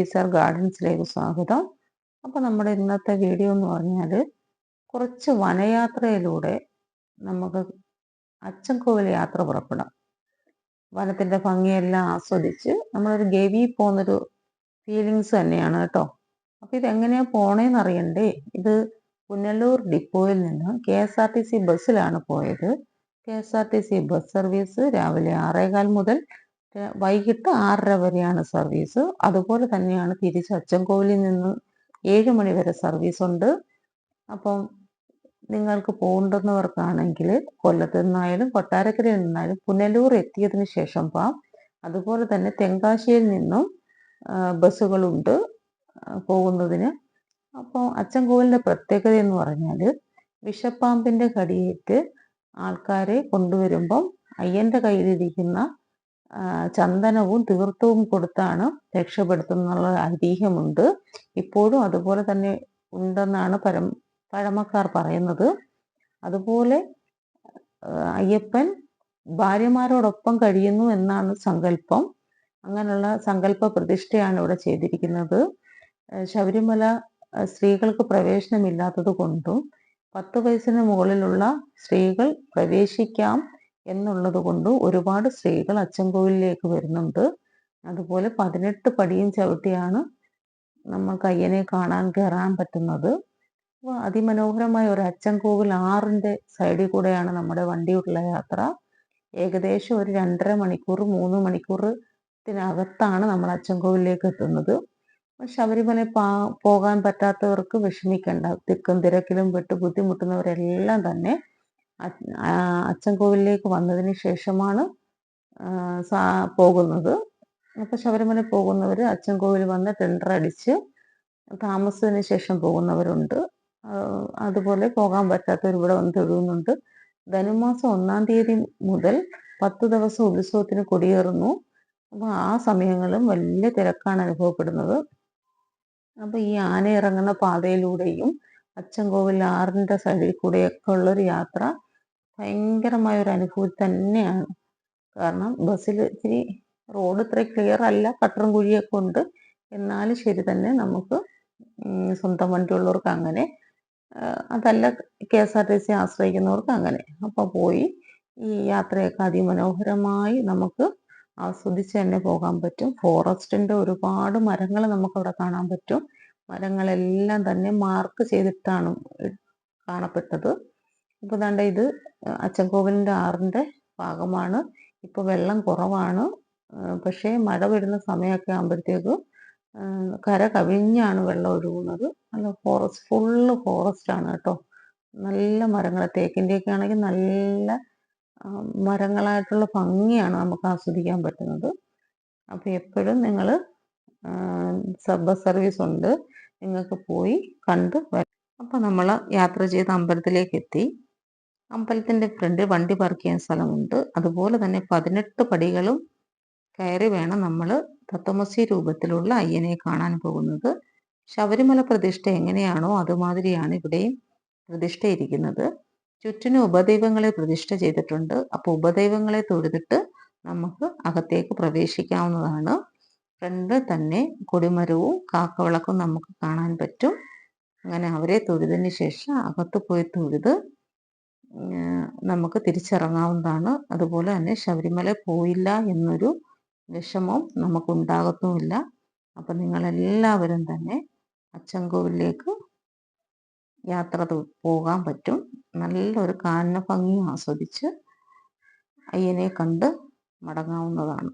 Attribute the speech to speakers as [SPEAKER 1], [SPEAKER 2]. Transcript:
[SPEAKER 1] Teacher ഗാർഡൻസിലേക്ക് സ്വാഗതം. അപ്പോൾ നമ്മുടെ ഇന്നത്തെ വീഡിയോ എന്ന് പറഞ്ഞാൽ കുറച്ച് വനയാത്രയിലൂടെ നമുക്ക് അച്ചൻകോവിൽ യാത്ര പുറപ്പെടാം. വനത്തിന്റെ ഭംഗിയെല്ലാം ആസ്വദിച്ച് നമ്മളൊരു ഗവി പോകുന്നൊരു ഫീലിങ്സ് തന്നെയാണ് കേട്ടോ. അപ്പോൾ ഇതെങ്ങനെയാണ് പോണേന്ന് അറിയണ്ടേ ഇത് പുനലൂർ ഡിപ്പോയിൽ നിന്ന് K S R T C ബസ്സിലാണ് പോയത്. K S R T C bus service രാവിലെ ആറേകാൽ മുതൽ വൈകിട്ട് ആറര വരെയാണ് സർവീസ്. അതുപോലെ തന്നെയാണ് തിരിച്ച് അച്ചൻകോവിലിൽ നിന്ന് ഏഴ് മണി വരെ സർവീസ് ഉണ്ട് അപ്പം നിങ്ങൾക്ക് പോകേണ്ടുന്നവർക്കാണെങ്കിൽ കൊല്ലത്ത് നിന്നായാലും കൊട്ടാരക്കരയിൽ നിന്നായാലും പുനലൂർ എത്തിയതിന് ശേഷം പോവാം അതുപോലെ തന്നെ തെങ്കാശിയിൽ നിന്നും ബസ്സുകളുണ്ട് പോകുന്നതിന്. അപ്പോൾ അച്ചൻകോവിലിന്റെ പ്രത്യേകത എന്ന് പറഞ്ഞാൽ വിഷപ്പാമ്പിന്റെ കടിയേറ്റ് ആൾക്കാരെ കൊണ്ടുവരുമ്പം അയ്യന്റെ കയ്യിലിരിക്കുന്ന ചന്ദനവും തീർത്ഥവും കൊടുത്താണ് രക്ഷപ്പെടുത്തുന്നുള്ള ഐതിഹ്യമുണ്ട്. ഇപ്പോഴും അതുപോലെ തന്നെ ഉണ്ടെന്നാണ് പരം പഴമക്കാർ പറയുന്നത്. അതുപോലെ അയ്യപ്പൻ ഭാര്യമാരോടൊപ്പം കഴിയുന്നു എന്നാണ് സങ്കല്പം. അങ്ങനെയുള്ള സങ്കല്പ പ്രതിഷ്ഠയാണ് ഇവിടെ ചെയ്തിരിക്കുന്നത്. ശബരിമല സ്ത്രീകൾക്ക് പ്രവേശനമില്ലാത്തത് കൊണ്ടും പത്ത് വയസ്സിന് മുകളിലുള്ള സ്ത്രീകൾ പ്രവേശിക്കാം എന്നുള്ളത് കൊണ്ട് ഒരുപാട് സ്ത്രീകൾ അച്ചൻകോവിലേക്ക് വരുന്നുണ്ട്. അതുപോലെ പതിനെട്ട് പടിയും ചവിട്ടിയാണ് നമ്മൾക്ക് അയ്യനെ കാണാൻ കയറാൻ പറ്റുന്നത്. അപ്പോൾ അതിമനോഹരമായ ഒരു അച്ചൻകോവിൽ ആറിന്റെ സൈഡിൽ കൂടെയാണ് നമ്മുടെ വണ്ടിയുള്ള യാത്ര. ഏകദേശം ഒരു രണ്ടര മണിക്കൂർ മൂന്ന് മണിക്കൂറിനകത്താണ് നമ്മൾ അച്ചൻകോവിലേക്ക് എത്തുന്നത്. ശബരിമല പാ പോകാൻ പറ്റാത്തവർക്ക് വിഷമിക്കേണ്ട. തിക്കും തിരക്കിലും പെട്ട് ബുദ്ധിമുട്ടുന്നവരെല്ലാം തന്നെ അച്ചൻകോവിലേക്ക് വന്നതിന് ശേഷമാണ് പോകുന്നത്. അപ്പോൾ ശബരിമല പോകുന്നവർ അച്ചൻകോവിൽ വന്ന് ടെൻഡർ അടിച്ച് താമസത്തിന് ശേഷം പോകുന്നവരുണ്ട്. അതുപോലെ പോകാൻ പറ്റാത്തവർ ഇവിടെ വന്ന് തൊഴുകുന്നുണ്ട് ധനുമാസം ഒന്നാം തീയതി മുതൽ പത്ത് ദിവസം ഉത്സവത്തിന് കൊടിയേറുന്നു. അപ്പോൾ ആ സമയങ്ങളും വലിയ തിരക്കാണ് അനുഭവപ്പെടുന്നത്. അപ്പോൾ ഈ ആന ഇറങ്ങുന്ന പാതയിലൂടെയും അച്ചൻകോവിൽ ആറിന്റെ സൈഡിൽ കൂടെയൊക്കെ ഉള്ളൊരു യാത്ര ഭയങ്കരമായ ഒരു അനുഭൂതി തന്നെയാണ്. കാരണം ബസ്സിൽ ഇത്തിരി റോഡ് ഇത്ര ക്ലിയർ അല്ല കട്ടറും കുഴിയൊക്കെ ഉണ്ട്. എന്നാലും ശരി തന്നെ നമുക്ക് സ്വന്തം വണ്ടിയുള്ളവർക്ക് അങ്ങനെ അതല്ല K S R T C ആശ്രയിക്കുന്നവർക്ക് അങ്ങനെ. അപ്പോൾ പോയി ഈ യാത്രയൊക്കെ അതിമനോഹരമായി നമുക്ക് ആസ്വദിച്ച് തന്നെ പോകാൻ പറ്റും. ഫോറസ്റ്റിന്റെ ഒരുപാട് മരങ്ങൾ നമുക്കവിടെ കാണാൻ പറ്റും. മരങ്ങളെല്ലാം തന്നെ മാർക്ക് ചെയ്തിട്ടാണ് കാണപ്പെട്ടത്. ഇപ്പോൾ ദാണ്ട ഇത് അച്ചൻകോവിലിന്റെ ആറിന്റെ ഭാഗമാണ്. ഇപ്പോൾ വെള്ളം കുറവാണ്. പക്ഷേ മഴ വരുന്ന സമയമൊക്കെ ആകുമ്പോഴത്തേക്ക് കര കവിഞ്ഞാണ് വെള്ളം ഒഴുകുന്നത്. നല്ല ഫോറസ്റ്റ് ഫുള്ള് ഫോറസ്റ്റ് ആണ് കേട്ടോ. നല്ല മരങ്ങൾ തേക്കിന്റെയൊക്കെ ആണെങ്കിൽ നല്ല മരങ്ങളായിട്ടുള്ള ഭംഗിയാണ് നമുക്ക് ആസ്വദിക്കാൻ പറ്റുന്നത്. അപ്പോൾ എപ്പോഴും നിങ്ങൾ സബ് സർവീസ് ഉണ്ട്. നിങ്ങൾക്ക് പോയി കണ്ട് വരാം അപ്പോൾ നമ്മൾ യാത്ര ചെയ്ത് അമ്പലത്തിലേക്ക് എത്തി. അമ്പലത്തിന്റെ ഫ്രണ്ടിൽ വണ്ടി പാർക്ക് ചെയ്യാൻ സ്ഥലമുണ്ട്. അതുപോലെ തന്നെ പതിനെട്ട് പടികളും കയറി വേണം നമ്മൾ തത്വമസി രൂപത്തിലുള്ള അയ്യനെ കാണാൻ പോകുന്നത്. ശബരിമല പ്രതിഷ്ഠ എങ്ങനെയാണോ അതുമാതിരിയാണ് ഇവിടെയും പ്രതിഷ്ഠയിരിക്കുന്നത്. ചുറ്റിനും ഉപദൈവങ്ങളെ പ്രതിഷ്ഠ ചെയ്തിട്ടുണ്ട്. അപ്പോൾ ഉപദൈവങ്ങളെ തൊഴുതിട്ട് നമുക്ക് അകത്തേക്ക് പ്രവേശിക്കാവുന്നതാണ്. ഫ്രണ്ട് തന്നെ കൊടിമരവും കാക്കവിളക്കും നമുക്ക് കാണാൻ പറ്റും. അങ്ങനെ അവരെ തൊഴുതിന് ശേഷം അകത്ത് പോയി തൊഴുത് നമുക്ക് തിരിച്ചിറങ്ങാവുന്നതാണ്. അതുപോലെ തന്നെ ശബരിമല പോയില്ല എന്നൊരു വിഷമം നമുക്കുണ്ടാകത്തുമില്ല. അപ്പം നിങ്ങളെല്ലാവരും തന്നെ അച്ചൻകോവിലേക്ക് യാത്ര പോകാൻ പറ്റും. നല്ലൊരു കാനന ഭംഗി ആസ്വദിച്ച് അയ്യനെ കണ്ട് മടങ്ങാവുന്നതാണ്.